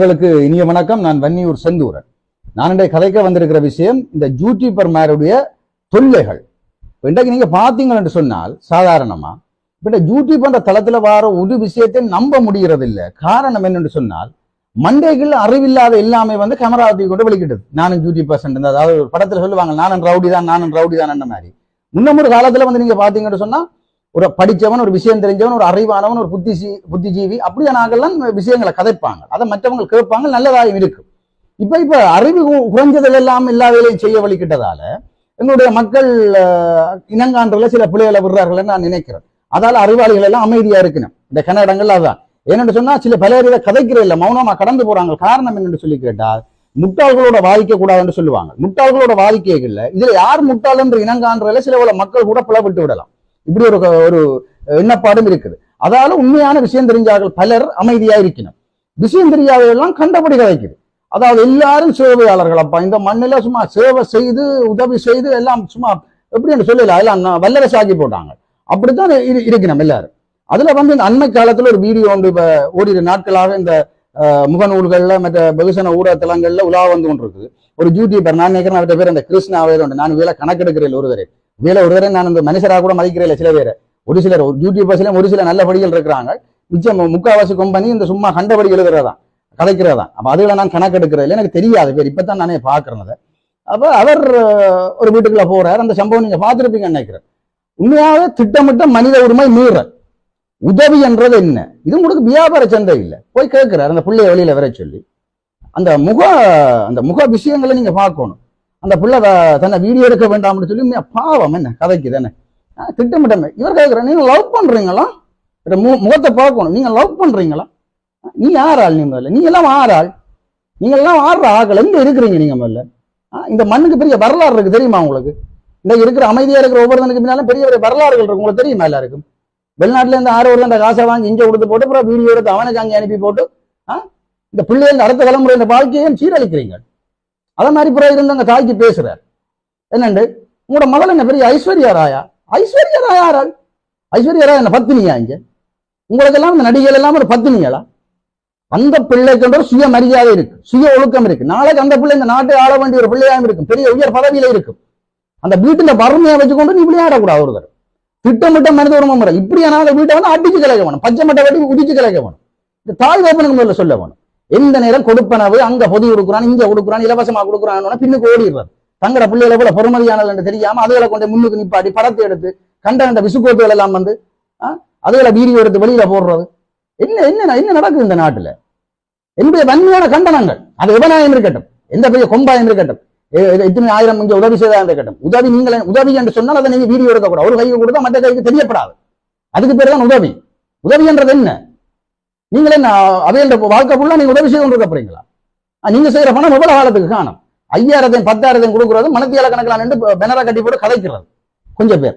உங்களுக்கு இனிய வணக்கம். நான் வன்னியூர் செந்தூரன். நான் இன்றைய கதைக்க வந்திருக்கிற விஷயம் இந்த யூடியூபர்மாருடைய தொல்லைகள். இன்றைக்கு நீங்க பாத்தீங்கன்னு சொன்னால் சாதாரணமா இப்ப இந்த யூடியூப் என்ற தளத்துல வர ஒரு விஷயத்தை நம்ப முடிகிறது இல்ல காரணம் என்னென்று சொன்னால் மண்டைகள் அறிவில்லாத எல்லாமே வந்து கேமரா கொண்டு வெளிக்கிட்டது நானும் யூடியூப் பர்சன்ட் அதாவது ஒரு படத்துல சொல்லுவாங்க நானும் ரவுடி தான் நானும் ரவுடி தான் மாதிரி. முன்னம் ஒரு காலத்துல வந்து நீங்க பாத்தீங்கன்னு சொன்னா ஒரு படிச்சவன் ஒரு விஷயம் தெரிஞ்சவன் ஒரு அறிவானவன் ஒரு புத்திசி புத்திஜீவி அப்படியே நாங்கள்லாம் விஷயங்களை கதைப்பாங்க. அதை மற்றவங்க கேட்பாங்க நல்லதாயும் இருக்கு இப்ப இப்ப அறிவு கு- எல்லாம் எல்லா வேலையும் செய்ய வழிக்கிட்டதால எங்களுடைய மக்கள் இனங்கான்றதுல சில பிள்ளைகளை விடுறார்கள் நான் நினைக்கிறேன். அதால அறிவாளிகள் எல்லாம் அமைதியா இருக்கணும். இந்த கன்னடங்கள் அதான். என்னென்னு சொன்னா சில பலர் இதை கதைக்கிற இல்லை மௌனமா கடந்து போறாங்க. காரணம் என்னென்னு சொல்லி கேட்டால் முட்டாள்களோட வாதிக்க கூடாதுன்னு சொல்லுவாங்க. முட்டாள்களோட வாதிக்கைகள்ல இதுல யார் முட்டாள் என்று இனங்கான்றதுல சில பல மக்கள் கூட பிளவிட்டு விடலாம். இப்படி ஒரு ஒரு எண்ணப்பாடும் இருக்குது. அதால உண்மையான விஷயம் தெரிஞ்சார்கள் பலர் அமைதியா இருக்கணும் விஷயம் தெரியாதவெல்லாம் கண்டபடி கதைக்குது அதாவது எல்லாரும் சேவையாளர்கள். அப்பா இந்த மண்ணில சும்மா சேவை செய்து உதவி செய்து எல்லாம் சும்மா எப்படின்னு சொல்லல. எல்லாம் வல்லரசு ஆக்கி போட்டாங்க. அப்படித்தான் இரு- இருக்கணும் எல்லாரும். அதுல வந்து இந்த அண்மை காலத்துல ஒரு வீடியோ ஒன்று இப்போ ஓரிரு நாட்களாக இந்த முகநூல்கள்ல மற்ற வெகுசன ஊடகத்தலங்கள்ல உலா வந்து கொண்டிருக்குது. ஒரு யூடியூபர் நான் நினைக்கிறேன் அவர்கிட்ட பேர் அந்த கிருஷ்ணாவே உண்டு. நான் வேலை கணக்கெடுக்கிறேன் ஒருவரை. வேலை தடவை நான் இந்த மனுஷராக கூட மதிக்கிறேன் சில பேர். ஒரு சிலர் யூடியூபர்ஸ்ல ஒரு சில நல்ல படிகள் இருக்கிறாங்க. மிச்சம் முக்காவாசி கம்பெனி இந்த சும்மா கண்டபடி எழுதுறதான் கதைக்கிறதா. அப்ப அதுல நான் கணக்கெடுக்கிறது இல்லை எனக்கு தெரியாது. பேர் இப்பதான் நானே பாக்குறேன் அப்போ அப்ப அவர் ஒரு வீட்டுக்குள்ள போகிறார் அந்த சம்பவம் நீங்க பார்த்திருப்பீங்கன்னு நினைக்கிறேன். உண்மையாகவே திட்டமிட்ட மனித உரிமை மீறல். உதவி என்றது என்ன? இது உங்களுக்கு வியாபார சந்தை இல்லை. போய் கேட்குறாரு. அந்த பிள்ளைய வழியில் வர சொல்லி அந்த முக அந்த முக விஷயங்களை நீங்க பார்க்கணும். அந்த பிள்ளை தன்னை வீடியோ எடுக்க வேண்டாம்னு சொல்லி பாவம் என்ன? கதைக்கு தானே திட்டமிட்டமே. இவர் கேட்குறேன் நீங்க லவ் பண்றீங்களா? மு- முகத்தை பார்க்கணும். நீங்க லவ் பண்றீங்களா? நீ யார் ஆள் நீ முதல்ல? நீங்க எல்லாம் ஆறு ஆள்? நீங்க எல்லாம் ஆடுற ஆக்கள் எங்க இருக்கிறீங்க நீங்க முதல்ல? இந்த மண்ணுக்கு பெரிய வரலாறு இருக்கு தெரியுமா உங்களுக்கு? இந்த இருக்கிற அமைதியாக இருக்கிற ஒவ்வொருத்தனுக்கு பின்னாலும் பெரிய பெரிய வரலாறுகள் இருக்கு. உங்களுக்கு தெரியுமா எல்லாருக்கும்? வெளிநாட்டுல இருந்து ஆறு ஒரு அந்த காசை வாங்கி இங்கே கொடுத்து போட்டு அப்புறம் வீடியோ எடுத்து அவனுக்கு அங்கே அனுப்பி போட்டு இந்த பிள்ளைகள் அடுத்த தலைமுறை இந்த வாழ்க்கையும் சீரழிக்கிறீங்க. அதே மாதிரி பிறகு இருந்து அங்க தாய்க்கு பேசுறார். என்னண்டு? உங்களோட மகள் என்ன பெரிய ஐஸ்வர்யா ராயா? ஐஸ்வர்யா ராயா யாரால்? ஐஸ்வர்யா ராயா என்ன பத்தினியா இங்க? உங்களுக்கு எல்லாம் இந்த நடிகைகள் எல்லாம் ஒரு பத்தினிகளா அந்த பிள்ளைக்கு ஒரு சுய மரியாதை இருக்கு சுய ஒழுக்கம் இருக்கு. நாளைக்கு அந்த பிள்ளை இந்த நாட்டை ஆள வேண்டிய ஒரு பிள்ளையாக இருக்கும் பெரிய உயர் பதவியில இருக்கும். அந்த வீட்டுல வறுமையை வச்சுக்கொண்டு நீ விளையாடக்கூடாது ஒருவர். திட்டமிட்ட மனித உரிமை முறை. இப்படியான அந்த வீட்டை வந்து அடிச்சு கலைக்க வேணும். பச்சை மட்டை வெட்டி உடிச்சு கலைக்க வேணும். இந்த தாய் வேப்பனுக்கு முதல்ல சொல்ல வேணும். எந்த நேரம் கொடுப்பனவு அங்க பொதி கொடுக்குறான் இங்க கொடுக்குறான் இலவசமா கொடுக்குறான் பின்னுக்கு ஓடிடுறது தங்கட பிள்ளைகளை கூட பொறுமதியானது என்று தெரியாம அதுகளை கொண்டு முன்னுக்கு நிப்பாட்டி படத்தை எடுத்து கண்ட கண்ட விசுக்கோப்புகள் எல்லாம் வந்து அதுகளை வீடியோ எடுத்து வெளியில போடுறது. என்ன என்ன என்ன நடக்குது இந்த நாட்டுல? என்னுடைய வன்மையான கண்டனங்கள். அது எவனாயம் இருக்கட்டும். எந்த பெரிய கொம்பாயம் இருக்கட்டும். இத்தனை ஆயிரம் இங்கே உதவி செய்தா இருக்கட்டும். உதவி நீங்கள் உதவி என்று சொன்னால் அதை நீங்க வீடியோ எடுக்கக்கூடாது. ஒரு கைக்கு கொடுத்தா மற்ற கைக்கு தெரியப்படாது. அதுக்கு பேர் தான் உதவி. உதவி என்றது என்ன? நீங்களே என்ன என்ற வாழ்க்கை ஃபுல்லாக நீங்க உதவி செய்து கொண்டிருக்க போறீங்களா? நீங்க செய்யற பணம் எவ்வளவு காலத்துக்கு காணும்? ஐயாயிரத்தையும் பத்தாயிரத்தையும் கொடுக்கறது மனத்தியால கணக்கில் நின்று கட்டி போட்டு கதைக்கிறது. கொஞ்சம் பேர்.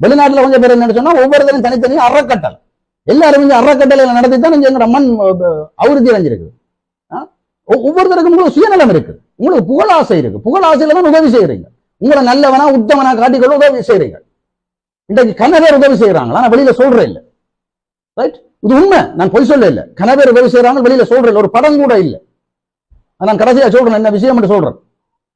வெளிநாட்டுல கொஞ்சம் பேர் என்ன சொன்னா ஒவ்வொருத்தரும் தனித்தனியா அறக்கட்டல் எல்லாரும் இங்கே அறக்கட்டளையில நடத்தி தான் இங்க எங்கட மண் அஹ், அபிவிருத்தி அடைஞ்சிருக்கு ஒவ்வொருத்தருக்கும் உங்களுக்கு சுயநலம் இருக்கு உங்களுக்கு புகழாசை இருக்கு. புகழாசையில தான் உதவி செய்யறீங்க உங்களை நல்லவனா உத்தமனா காட்டிக்கொள்ள உதவி செய்யறீங்க இன்றைக்கு கண்ணகர் உதவி செய்யறாங்களா நான் வெளியில சொல்றேன் இல்ல. ரைட் இது உண்மை. நான் பொய் சொல்ல இல்லை கனவேறு வேலை செய்யறாங்க வெளியில சொல்றேன். ஒரு படம் கூட இல்ல. நான் கடைசியா சொல்றேன் என்ன விஷயம் மட்டும் சொல்றேன்.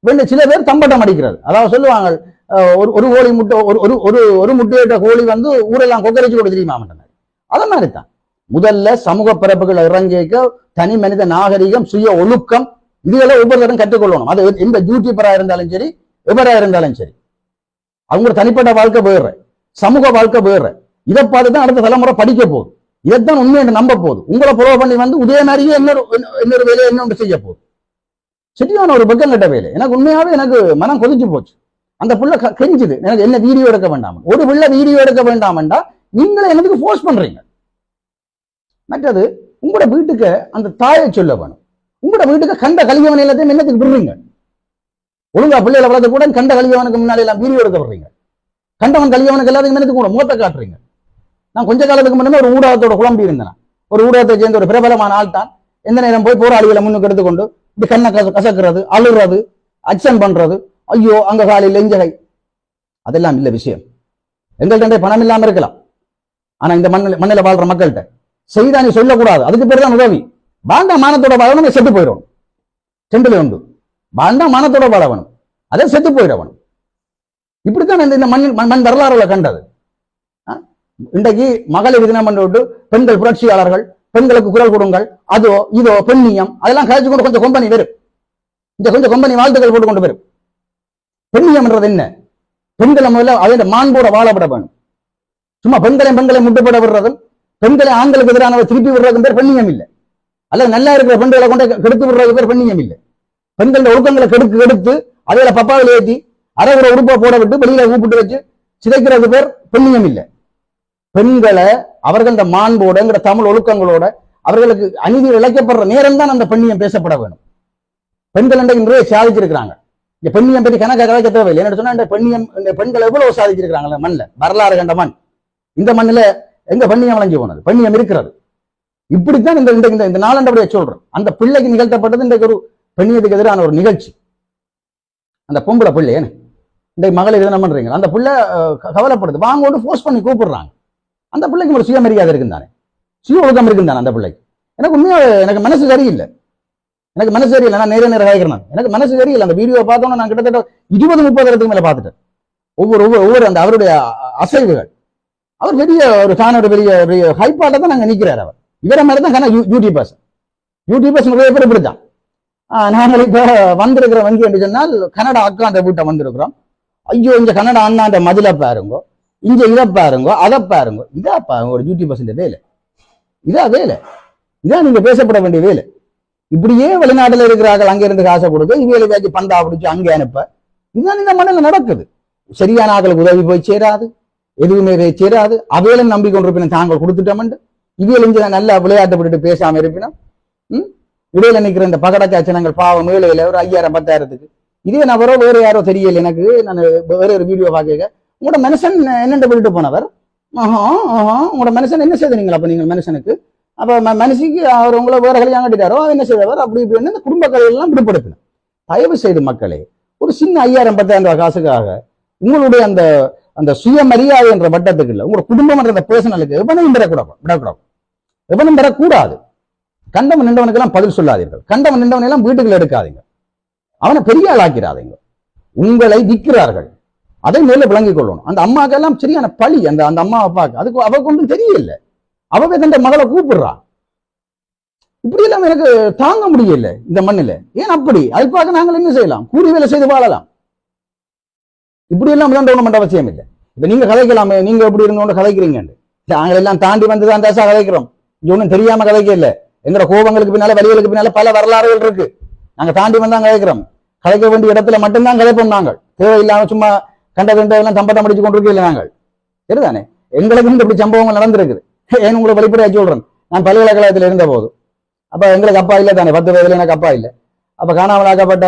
வேண்டிய சில பேர் தம்பட்டம் அடிக்கிறது அதாவது சொல்லுவாங்க அஹ், ஒரு ஒரு கோழி முட்டை ஒரு ஒரு ஒரு ஒரு முட்டையிட்ட கோழி வந்து ஊரெல்லாம் கொக்கரைச்சு கூட தெரியுமா மாட்டேன் அத மாதிரி தான் முதல்ல சமூக பிறப்புகள் இறங்கிக்க தனி மனித நாகரிகம் சுய ஒழுக்கம் இதுகளை ஒவ்வொருத்தரும் கற்றுக்கொள்ளணும். அது எந்த யூடியூபரா இருந்தாலும் சரி எவராக இருந்தாலும் சரி. அவங்க தனிப்பட்ட வாழ்க்கை வேற. சமூக வாழ்க்கை போயிடுற இதை பார்த்து தான் அடுத்த தலைமுறை படிக்க போகுது. இதைத்தான் உண்மை என்று நம்ப போகுது உங்களை புறவு பண்ணி வந்து உதய மாதிரியே இன்னொரு இன்னொரு வேலையை இன்னொன்று செய்ய போகுது சரியான ஒரு பக்கம் கட்ட வேலை. எனக்கு உண்மையாவே எனக்கு மனம் கொதிச்சு போச்சு. அந்த புள்ள க- கெஞ்சுது. எனக்கு என்ன வீடியோ எடுக்க வேண்டாம். ஒரு புள்ள வீடியோ எடுக்க வேண்டாம்டா நீங்களே எனக்கு ஃபோர்ஸ் பண்றீங்க? மற்றது உங்களோட வீட்டுக்கு அந்த தாயை சொல்ல வேணும். உங்களோட வீட்டுக்கு கண்ட கலியவன் எல்லாத்தையும் என்னத்துக்கு விடுறீங்க? ஒழுங்கா பிள்ளைகளை வளர்த்து கூட கண்ட கலியவனுக்கு முன்னாடி எல்லாம் வீடியோ எடுக்க விடுறீங்க. கண்டவன் கலியவனுக்கு எல்லாத்துக்கும் என்னத்துக்கு கூட முகத்தை காட்டுறீங்க. நான் கொஞ்ச காலத்துக்கு முன்னே ஒரு ஊடகத்தோட குழம்பி இருந்தேன். ஒரு ஊடகத்தை சேர்ந்த ஒரு பிரபலமான ஆள் தான் எந்த நேரம் போய் போராளிகளை முன்னுக்கு எடுத்துக்கொண்டு இப்படி கண்ணை கச- கசக்குறது அழுறது அச்சன் பண்றது ஐயோ அங்க காலையில் லெஞ்சகை அதெல்லாம் இல்ல விஷயம். எங்கள்கிட்ட பணம் இல்லாம இருக்கலாம். ஆனா இந்த மண்ணில் மண்ணில் வாழ்ற மக்கள்கிட்ட செய்தா நீ சொல்லக்கூடாது. அதுக்கு பேர் தான் உதவி. பாண்டா மானத்தோட வாழணும் செத்து போயிடணும் செண்டுல உண்டு பாண்டா மானத்தோட வாழவனும் அதை செத்து போயிடவனும் இப்படித்தான் இந்த மண் மண் வரலாறுல கண்டது. இன்றைக்கு மகளிர் தினம் என்று விட்டு பெண்கள் புரட்சியாளர்கள் பெண்களுக்கு குரல் கொடுங்கள் அதோ இதோ பெண்ணியம் அதெல்லாம் கழிச்சு கொண்டு கொஞ்சம் கொம்பனி வரும் இந்த கொஞ்சம் கொம்பனி வாழ்த்துக்கள் போட்டு கொண்டு வரும் பெண்ணியம் என்றது என்ன? பெண்களை முதல்ல அவன் மாண்போட வாழப்பட வேணும். சும்மா பெண்களை பெண்களை முட்டுப்பட விடுறதும் பெண்களை ஆண்களுக்கு எதிரானவர் திருப்பி விடுறதும் பேர் பெண்ணியம் இல்லை. அல்லது நல்லா இருக்கிற பெண்களை கொண்டு கெடுத்து விடுறது பேர் பெண்ணியம் இல்லை. பெண்களோட ஒழுக்கங்களை கெடுத்து கெடுத்து அதில் பப்பாவில் ஏற்றி அரைகுற உடுப்பை போட விட்டு வெளியில கூப்பிட்டு வச்சு சிதைக்கிறது பேர் பெண்ணியம் இல்லை. பெண்களை அவர்கள இந்த மாண்போடங்கிற தமிழ் ஒழுக்கங்களோட அவர்களுக்கு அநீதி இழைக்கப்படுற நேரம் தான் அந்த பெண்ணியம் பேசப்பட வேணும். பெண்கள் இன்றைக்கு நிறைய சாதிச்சிருக்கிறாங்க. இந்த பெண்ணியம் பற்றி கணக்க கலைக்க தேவையில்லை. என்ன சொன்னா இந்த பெண்ணியம் இந்த பெண்கள் எவ்வளவு சாதிச்சிருக்கிறாங்க மண்ணில் வரலாறு கண்ட மண். இந்த மண்ணில் எங்க பெண்ணியம் வளைஞ்சு போனது? பெண்ணியம் இருக்கிறது. இப்படித்தான் இந்த இந்த இந்த- இந்த நாளாண்டபடியை சொல்றேன் அந்த பிள்ளைக்கு நிகழ்த்தப்பட்டது இன்றைக்கு ஒரு பெண்ணியத்துக்கு எதிரான ஒரு நிகழ்ச்சி. அந்த பொம்பளை பிள்ளை இந்த மகளிர் என்ன பண்றீங்க. அந்த பிள்ளை கவலைப்படுது. வாங்க ஒன்று ஃபோர்ஸ் பண்ணி கூப்பிடுறாங்க. அந்த பிள்ளைக்கு ஒரு சுயமரியாதை இருக்கும் தானே? சுய ஒழுக்கம் இருக்கும் தானே அந்த பிள்ளைக்கு? எனக்கு உண்மையாக எனக்கு மனசு சரியில்லை. எனக்கு மனசு சரியில்லை. நான் நேர நேரம் கேட்கிறேன் எனக்கு மனசு சரியில்லை. அந்த வீடியோ பார்த்தோன்னா நான் கிட்டத்தட்ட இருபது முப்பது இடத்துக்கு மேலே பார்த்துட்டேன். ஒவ்வொரு ஒவ்வொரு ஒவ்வொரு அந்த அவருடைய அசைவுகள். அவர் பெரிய ஒரு ஃபேன் ஒரு பெரிய பெரிய ஹைப்பாட்டை தான் நாங்க நிற்கிறார் அவர். இவரை மாதிரி தான் கன யூடியூபர்ஸ் யூடியூபர்ஸ் நிறைய பேர் இப்படித்தான் ஆஹ் நாங்கள் இப்போ வந்திருக்கிற வங்கி என்று சொன்னால் கனடா அக்காண்ட வீட்டை வந்திருக்கிறோம். ஐயோ இந்த கனடா அண்ணாண்ட மதில பாருங்கோ. இங்க இதை பாருங்க அதை பாருங்க. இதா பாருங்க ஒரு யூடியூபர்ஸ் வேலை. இதா வேலை. இதான் நீங்க பேசப்பட வேண்டிய வேலை. இப்படியே வெளிநாட்டுல இருக்கிறார்கள் அங்க இருந்து காசை கொடுத்து இவையில வச்சு பந்தா பிடிச்சு அங்கே அனுப்ப. இதுதான் இந்த மண்ணில் நடக்குது. சரியான ஆக்களுக்கு உதவி போய் சேராது. எதுவுமே போய் சேராது. அவையிலும் நம்பி கொண்டிருப்பின தாங்கள் கொடுத்துட்டோம்ண்டு இவையில இங்க நல்லா விளையாட்டு விட்டுட்டு பேசாம இருப்பினோம் ம்? இடையில நிற்கிற இந்த பகடக்காச்சனங்கள் பாவம் மேலையில ஒரு ஐயாயிரம் பத்தாயிரத்துக்கு. இதே நபரோ வேற யாரோ தெரியல எனக்கு. நான் வேற ஒரு வீடியோ பார்க்க உங்களோட மனுஷன் என்னென்று விட்டுட்டு போனவர்? ஆஹா ஆஹா உங்களோட மனுஷன் என்ன செய்தீங்களா அப்ப நீங்கள் மனுஷனுக்கு? அப்ப மனுஷிக்கு அவர் உங்களை வேற கல்யாணம் கட்டிட்டாரோ என்ன செய்தவர் அப்படி இப்படின்னு இந்த குடும்ப கதையெல்லாம் விடுபடுத்தின. தயவு செய்து மக்களே ஒரு சின்ன ஐயாயிரம் பத்தாயிரம் ரூபாய் காசுக்காக உங்களுடைய அந்த அந்த சுயமரியாதை என்ற வட்டத்துக்கு இல்லை உங்களோட குடும்பம் என்ற அந்த பேர்சனலுக்கு எவனையும் பெறக்கூடாது விடக்கூடாது. எவனும் பெறக்கூடாது கண்டவன் நின்றவனுக்கெல்லாம் பதில் சொல்லாதீர்கள். கண்டவன் நின்றவனை எல்லாம் வீட்டுக்குள்ள எடுக்காதீங்க. அவனை பெரிய ஆளாக்கிறாதீங்க உங்களை விற்கிறார்கள். அதை மேல விளங்கிக் கொள்ளணும். அந்த அம்மாக்கெல்லாம் சரியான பழி அந்த அந்த அம்மா அப்பாக்கு. அதுக்கு அவ கொண்டு தெரியல அவவே தன் மகளை கூப்பிடுறா. இப்படி எல்லாம் எனக்கு தாங்க முடியல இந்த மண்ணில. ஏன் அப்படி? அதுக்காக நாங்கள் என்ன செய்யலாம்? கூலி வேலை செய்து வாழலாம். இப்படி எல்லாம் தான் அவசியம் இல்லை. இப்ப நீங்க கதைக்கலாமே நீங்க எப்படி இருந்தோண்டு கதைக்கிறீங்கன்னு. நாங்கள் எல்லாம் தாண்டி வந்து தான் தேசா கதைக்கிறோம். இங்க ஒன்றும் தெரியாம கதைக்க இல்லை எங்கட கோபங்களுக்கு பின்னால வழிகளுக்கு பின்னால பல வரலாறுகள் இருக்கு. நாங்க தாண்டி வந்து கதைக்கிறோம். கதைக்க வேண்டிய இடத்துல மட்டும்தான் கதைப்போம் நாங்கள். தேவையில்லாம சும்மா கண்ட கண்டதெல்லாம் தம்பட்டம் அடிச்சு கொண்டிருக்கல நாங்கள். சரிதானே? எங்களுக்கு இந்த இப்படி சம்பவங்கள் நடந்திருக்குது. ஏன் உங்களை வெளிப்படையா சொல்றேன்? நான் பல்கலைக்கழகத்தில் இருந்த போது அப்போ எங்களுக்கு அப்பா இல்லை தானே? பத்து வயதுல எனக்கு அப்பா இல்லை. அப்போ காணாமலாக்கப்பட்ட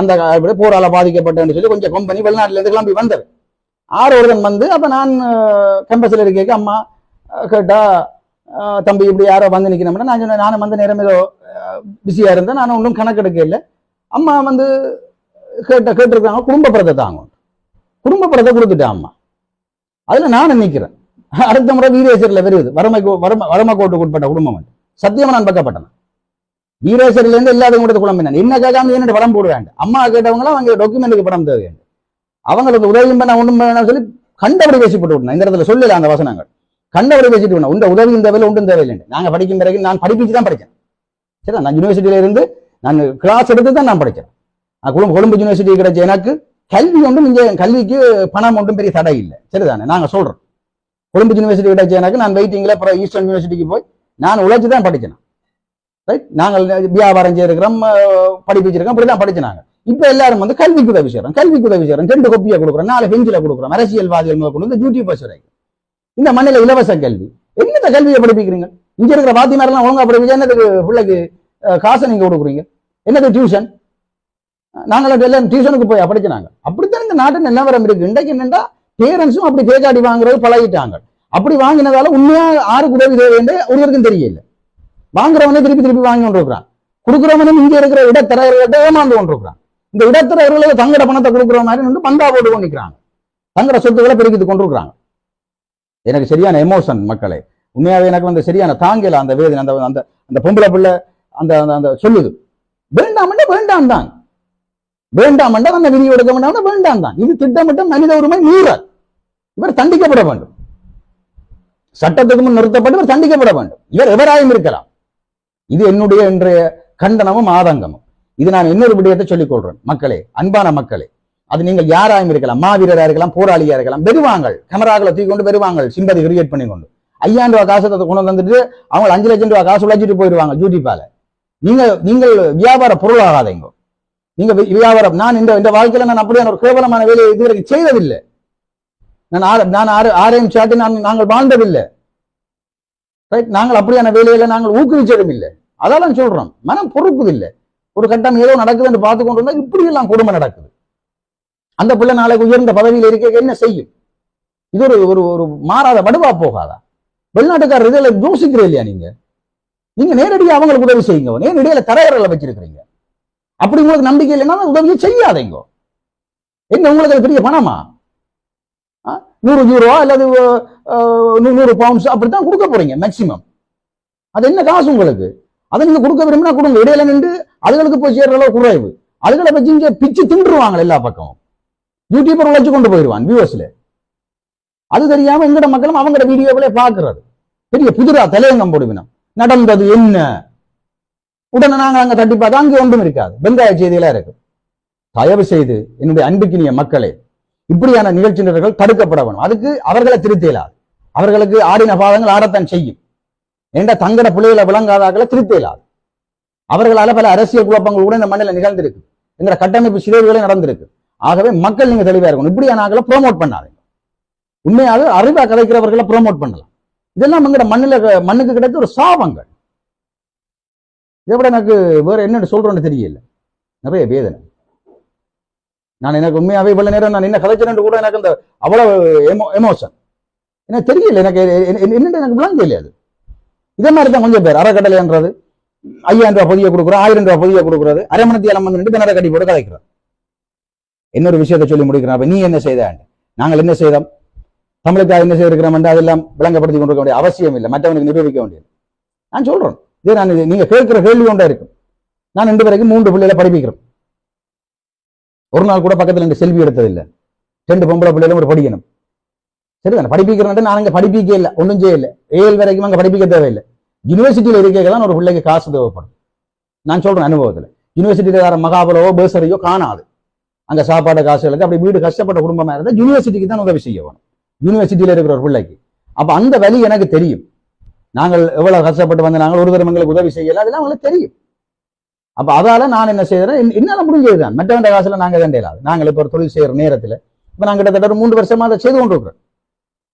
அந்த போரால் பாதிக்கப்பட்டேன்னு சொல்லி கொஞ்சம் கம்பெனி வெளிநாட்டிலேருந்து கிளம்பி வந்தது ஆறு ஒருதன் வந்து அப்போ நான் கேம்பஸில் இருக்க அம்மா கேட்டா தம்பி இப்படி யாரோ வந்து நிற்கணும்னா நான் சொன்னேன். நானும் வந்து நேரம் ஏதோ பிஸியா இருந்தேன். நான் ஒன்றும் கணக்கெடுக்க இல்லை. அம்மா வந்து கேட்ட கேட்டிருக்காங்க குடும்ப படத்தை தாங்க குடும்ப படத்தை கொடுத்துட்டேன் அம்மா. அதுல நானும் நிக்கிறேன் அடுத்த முறை வீரேஸ்வரில் வருது வறுமை வறுமை வறுமை கோட்டுக்கு உட்பட்ட குடும்பம் சத்தியமா நான் பக்கப்பட்டேன் வீரேஸ்வரில இருந்து இல்லாதவங்க கூட குழம்பினேன். என்ன கேட்காம என்ன படம் போடுவேன். அம்மா கேட்டவங்களாம் அவங்க டாக்குமெண்ட்டுக்கு படம் தேவை அவங்களுக்கு உதவியும் பண்ண ஒன்றும் வேணாம்னு சொல்லி கண்டபடி பேசிப்பட்டு விட்டேன். இந்த இடத்துல சொல்லல அந்த வசனங்கள். கண்டபடி பேசிட்டு விடணும் உண்ட உதவியும் தேவையில்லை ஒன்றும் தேவையில்லை. நாங்க படிக்கும் பிறகு நான் படிப்பிச்சு தான் படித்தேன் சரி நான் யூனிவர்சிட்டியில இருந்து நான் கிளாஸ் எடுத்து தான் நான் படித்தேன் நான் கொழும்பு கொழும்பு யூனிவர்சிட்டி கிடைச்ச எனக்கு கல்வி ஒன்றும் இங்கே கல்விக்கு பணம் ஒன்றும் பெரிய தடை இல்லை. சரிதானே? நாங்க சொல்றோம். கொழும்பு யூனிவர்சிட்டி கிடைச்ச நான் வெயிட்டிங்கில் அப்புறம் ஈஸ்டர்ன் யூனிவர்சிட்டிக்கு போய் நான் உழைச்சி தான் படிச்சேன். ரைட் நாங்கள் வியாபாரம் செய்யிருக்கிறோம் படிப்பிச்சிருக்கோம் அப்படி தான் படிச்சினாங்க. இப்போ எல்லாரும் வந்து கல்விக்கு உதவி செய்கிறோம் கல்விக்கு உதவி செய்கிறோம் ரெண்டு கொப்பியை கொடுக்குறோம் நாலு பெஞ்சில் கொடுக்குறோம். அரசியல்வாதிகள் முதல் கொண்டு வந்து யூடியூபர்ஸ் வரைக்கும் இந்த மண்ணில இலவச கல்வி. என்னத்த கல்வியை படிப்பிக்கிறீங்க? இங்கே இருக்கிற வாத்திமாரெல்லாம் ஒழுங்கா படிப்பிச்சா என்னதுக்கு பிள்ளைக்கு காசை நீங்க கொடுக்குறீங்க? என்னது டியூஷன் நாங்கள் எல்லாம் டியூஷனுக்கு போய் படிச்சினாங்க அப்படித்தான் இந்த நாட்டு நிலவரம் இருக்கு. இன்றைக்கு என்னென்னா பேரண்ட்ஸும் அப்படி தேக்காடி வாங்குறது பழகிட்டாங்க. அப்படி வாங்கினதால உண்மையா ஆறுக்கு உதவி தேவைன்னு ஒருவருக்கும் தெரியல. வாங்குறவனே திருப்பி திருப்பி வாங்கி கொண்டிருக்கிறான். கொடுக்குறவனும் இங்க இருக்கிற இடத்தரகர்கள்ட்ட ஏமாந்து கொண்டிருக்கிறான். இந்த இடத்தரகர்களுக்கு தங்கட பணத்தை கொடுக்குற மாதிரி வந்து பந்தா போட்டு கொண்டிருக்கிறாங்க. தங்கட சொத்துக்களை பெருக்கிட்டு கொண்டிருக்கிறாங்க. எனக்கு சரியான எமோஷன் மக்களே. உண்மையாவே எனக்கு வந்து சரியான தாங்கல அந்த வேதனை அந்த அந்த அந்த பொம்பளை பிள்ளை அந்த அந்த- அந்த சொல்லுது. வேண்டாம்னா வேண்டாம் தான் வேண்டாம் அந்த விதி எடுக்க வேண்டாம் வேண்டாம் தான் இது திட்டமிட்ட மனித உரிமை மீறல். இவர் தண்டிக்கப்பட வேண்டும். சட்டத்துக்கு முன் நிறுத்தப்பட்டு இவர் தண்டிக்கப்பட வேண்டும். இவர் எவராயும் இருக்கலாம். இது என்னுடைய இன்றைய கண்டனமும் ஆதங்கமும். இது நான் இன்னொரு விடயத்தை சொல்லிக் கொள்றேன். மக்களே அன்பான மக்களே அது நீங்கள் யாராயும் இருக்கலாம். மாவீரரா இருக்கலாம் போராளியா இருக்கலாம். பெறுவாங்கள் கேமராக்களை தூக்கி கொண்டு பெறுவாங்கள் சிம்பதி கிரியேட் பண்ணி கொண்டு. ஐயாயிரம் ரூபாய் காசு கொண்டு வந்துட்டு அவங்க அஞ்சு லட்சம் ரூபாய் காசு உழைச்சிட்டு போயிடுவாங்க ஜூட்டிப்பால நீங்க நீங்கள் வியாபார பொருளாகாதீங்க. நீங்க வியாபாரம் நான் இந்த இந்த வாழ்க்கையில நான் அப்படியான ஒரு கேவலமான வேலையை இதுவரைக்கும் செய்ததில்லை. நான் ஆர- நான் ஆறு- ஆரையும் சாட்டி நான் நாங்கள் வாழ்ந்ததில்லை. ரைட் நாங்கள் அப்படியான வேலையில நாங்கள் ஊக்குவிச்சதும் இல்லை அதெல்லாம் சொல்றோம். மனம் பொறுக்குது ஒரு கட்டம் ஏதோ நடக்குதுன்னு பார்த்து கொண்டு இருந்தா இப்படி எல்லாம் கொடுமை நடக்குது. அந்த பிள்ளை நாளைக்கு உயர்ந்த பதவியில் இருக்க என்ன செய்யும்? இது ஒரு ஒரு ஒரு மாறாத வடுவா போகாதா? வெளிநாட்டுக்காரர் இதில் யோசிக்கிறே இல்லையா நீங்க? நீங்க நேரடியாக அவங்களுக்கு உதவி செய்யுங்க. நேரடியில தரையறையில் வச்சிருக்கிறீங்க. அப்படி உங்களுக்கு நம்பிக்கை இல்லைன்னா உதவியை செய்யாதீங்க என்ன உங்களுக்கு அது பெரிய பணமா? ஆ? நூறு யூரோ அல்லது நூறு பவுண்ட்ஸ் அப்படித்தான் கொடுக்க போறீங்க மேக்சிமம் அது என்ன காசு உங்களுக்கு? அதை நீங்க கொடுக்க விரும்பினா கொடுங்க. இடையில நின்று அதுகளுக்கு போய் சேர்ற அளவு குறைவு. அதுகளை வச்சு இங்க பிச்சு தின்றுவாங்க எல்லா பக்கமும். யூடியூபர் உழைச்சு கொண்டு போயிடுவான் வியூவர்ஸ்ல அது தெரியாம எங்கட மக்களும் அவங்களோட வீடியோக்களே பாக்குறது பெரிய புதிரா தலையங்கம் போடுவினம். நடந்தது என்ன? உடனே நாங்க அங்க தட்டி பார்த்தா அங்கே ஒன்றும் இருக்காது. வெங்காய செய்திகளா இருக்கு. தயவு செய்து என்னுடைய அன்புக்கினிய மக்களே இப்படியான நிகழ்ச்சி நிரல்கள் தடுக்கப்பட வேணும். அதுக்கு அவர்களை திருத்தலாது அவர்களுக்கு ஆடின பாதங்கள் ஆடத்தான் செய்யும். என்ற தங்கட பிள்ளைகளை விளங்காதாக்களை திருத்தலாது அவர்களால பல அரசியல் குழப்பங்கள் கூட இந்த மண்ணில் நிகழ்ந்திருக்கு. எங்கிற கட்டமைப்பு சிதைவுகளே நடந்திருக்கு. ஆகவே மக்கள் நீங்க தெளிவா இருக்கணும். இப்படியான ஆக்களை ப்ரோமோட் பண்ணாதீங்க. உண்மையாக அறிவா கதைக்கிறவர்களை ப்ரோமோட் பண்ணலாம். இதெல்லாம் எங்கட மண்ணில் மண்ணுக்கு கிடைத்த ஒரு சாபங்கள். இதை விட எனக்கு வேற என்னன்னு சொல்றேன்னு தெரியல. நிறைய வேதனை. நான் எனக்கு உண்மையாகவே இவ்வளவு நேரம் நான் என்ன கதைச்சேன்னு கூட எனக்கு அந்த அவ்வளவு எமோ எமோஷன் எனக்கு தெரியல எனக்கு என்னன்னு எனக்கு விளங்கல அது. இதே மாதிரி தான் கொஞ்சம் பேர். அறக்கட்டளைன்றது. ஐயாயிரம் ரூபாய் பொதிய கொடுக்குறோம் ஆயிரம் ரூபாய் பொதிய கொடுக்குறது. அரை மணி தேலம் வந்து நின்று திணற கட்டி போட்டு கதைக்கிறோம். இன்னொரு விஷயத்தை சொல்லி முடிக்கிறான். அப்ப நீ என்ன செய்தாண்டு நாங்கள் என்ன செய்தோம்? தமிழுக்காக என்ன செய்திருக்கிறோம் என்று அதெல்லாம் விளங்கப்படுத்தி கொண்டிருக்க வேண்டிய அவசியம் இல்லை. மற்றவனுக்கு நிரூபிக்க வேண்டியது. நான் சொல்றேன். இதே நான் நீங்க கேட்கிற கேள்வி ஒன்றா இருக்கும். நான் ரெண்டு வரைக்கும் மூன்று பிள்ளைகளை படிப்பிக்கிறேன் ஒரு நாள் கூட பக்கத்துல ரெண்டு செல்வி எடுத்ததில்லை. ரெண்டு பொம்பளை பிள்ளைகளும் ஒரு படிக்கணும். சரிதானே? படிப்பிக்கிறேன் நான் அங்கே படிப்பிக்க இல்லை ஒன்றும் செய்யலை ஏழு வரைக்கும் அங்கே படிப்பிக்க தேவையில்லை. யூனிவர்சிட்டியில் இருக்க தான் ஒரு பிள்ளைக்கு காசு தேவைப்படும். நான் சொல்கிறேன் அனுபவத்துல. யூனிவர்சிட்டியில் வேற மகாபலவோ பேசரியோ காணாது. அங்க சாப்பாடு காசுகளுக்கு அப்படி வீடு கஷ்டப்பட்ட குடும்பமா இருந்தால் யூனிவர்சிட்டிக்கு தான் உதவி செய்ய வேணும். இருக்கிற ஒரு பிள்ளைக்கு. அப்ப அந்த வழி எனக்கு தெரியும். நாங்கள் எவ்வளவு கஷ்டப்பட்டு வந்த நாங்கள் ஒரு தரம் எங்களுக்கு உதவி செய்யல அதெல்லாம் அவங்களுக்கு தெரியும். அப்ப அதால நான் என்ன செய்யறேன் என்னால முடிஞ்சதுதான் மற்றவண்ட காசுல நாங்க தண்டையிலாது நாங்கள் இப்ப ஒரு தொழில் செய்யற நேரத்துல இப்ப நாங்க கிட்டத்தட்ட ஒரு மூன்று வருஷமா அதை செய்து கொண்டிருக்கிறோம்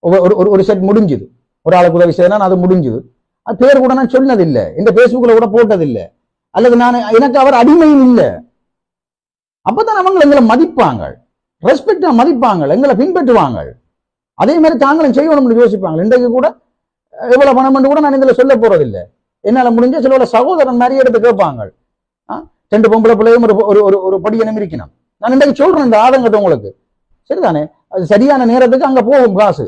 ஒரு- ஒரு ஒரு- செட் முடிஞ்சுது. ஒரு ஆளுக்கு உதவி செய்யறேன் அது முடிஞ்சுது. அது பேர் கூட நான் சொன்னதில்லை. இந்த பேஸ்புக்ல கூட போட்டதில்லை. அல்லது நான் எனக்கு அவர் அடிமையும் இல்லை. அப்பதான் அவங்க எங்களை மதிப்பாங்க. ரெஸ்பெக்டா மதிப்பாங்க. எங்களை பின்பற்றுவாங்க. அதே மாதிரி தாங்களும் செய்யணும்னு யோசிப்பாங்க. இன்றைக்கு கூட எவ்வளவு பணம் கூட நான் இதுல சொல்ல போறதில்லை. என்னால முடிஞ்ச சில சகோதரன் மாதிரி எடுத்து கேட்பாங்க ரெண்டு பொம்பளை பிள்ளையும் ஒரு ஒரு ஒரு ஒரு படியனும் இருக்கணும். நான் இன்றைக்கு சொல்றேன் இந்த ஆதங்கத்தை உங்களுக்கு. சரிதானே? அது சரியான நேரத்துக்கு அங்க போகும் காசு.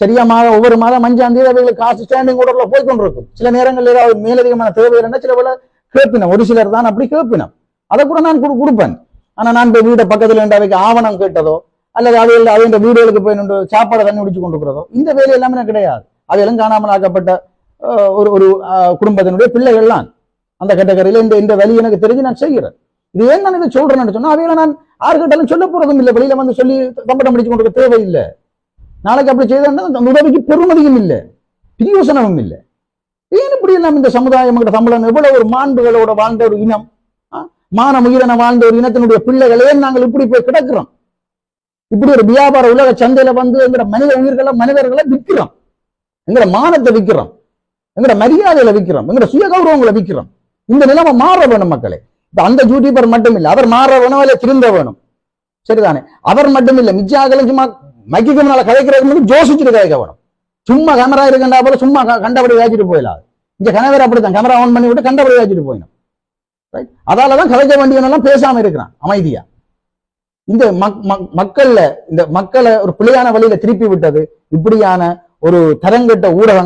சரியா மாதம் ஒவ்வொரு மாதம் அஞ்சாம் தேதி அவைகளுக்கு காசு ஸ்டாண்டிங் கூட போய் கொண்டிருக்கும். சில நேரங்கள் ஏதாவது மேலதிகமான தேவை இருந்தால் சில வேலை கேட்பினம். ஒரு சிலர் தான் அப்படி கேட்பினம். அதை கூட நான் கொடுப்பேன். ஆனா நான் போய் வீட்டை பக்கத்துல இருந்து அவைக்கு ஆவணம் கேட்டதோ அல்லது அவையில் அவையின் வீடுகளுக்கு போய் சாப்பாடு தண்ணி குடிச்சு கொண்டிருக்கிறதோ இந்த வேலை எல்லாமே கிடையாது. அதெல்லாம் காணாமல் ஆக்கப்பட்ட ஒரு ஒரு அஹ், குடும்பத்தினுடைய பிள்ளைகள்லாம் அந்த கேட்டகரியில இந்த இந்த வழி எனக்கு தெரிஞ்சு நான் செய்கிறேன். இது ஏன் நான் இதை சொல்றேன்னு சொன்னா அவையில நான் யாருக்கிட்டாலும் சொல்ல போறதும் இல்லை. வெளியில வந்து சொல்லி தம்பட்டம் முடிச்சு கொண்டு தேவையில்லை. நாளைக்கு அப்படி செய்தா அந்த உதவிக்கு பெருமதியும் இல்லை. பிரியோசனமும் இல்லை. ஏன் இப்படி எல்லாம் இந்த சமுதாயம் சம்பளம்? தமிழன் எவ்வளவு ஒரு மாண்புகளோட வாழ்ந்த ஒரு இனம்? மான உயிரின வாழ்ந்த ஒரு இனத்தினுடைய பிள்ளைகளே நாங்கள் இப்படி போய் கிடக்கிறோம்? இப்படி ஒரு வியாபார உலக சந்தையில வந்து எங்களோட மனித உயிர்களை மனிதர்களை விற்கிறோம். எங்கிற மானத்தை விற்கிறோம் எங்களோட மரியாதையில விற்கிறோம் எங்களோட சுய கௌரவங்களை விற்கிறோம் இந்த நிலைமை மாற வேணும் மக்களே. இப்ப அந்த ஜூட்டிபர் மட்டும் இல்லை அவர் மாற வேணும் இல்ல திருந்த வேணும்? சரிதானே? அவர் மட்டும் இல்லை மிச்சாக்களும் சும்மா மைக்கு முன்னால கதைக்கிறதுக்கு முன்னாடி ஜோசிச்சுட்டு கதைக்க வேணும். சும்மா கேமரா இருக்கண்டா போல சும்மா கண்டபடி வேச்சிட்டு போயிடலாம் இங்க கணவர் அப்படித்தான். கேமரா ஆன் பண்ணி விட்டு கண்டபடி வேச்சிட்டு போயிடும் ரைட் அதாலதான் கதைக்க வேண்டியவனெல்லாம் பேசாம இருக்கிறான். அமைதியா. இந்த மக்- மக்கள்ல இந்த மக்களை ஒரு பிள்ளையான வழியில திருப்பி விட்டது இப்படியான ஒரு தரங்கட்ட ஊடகம்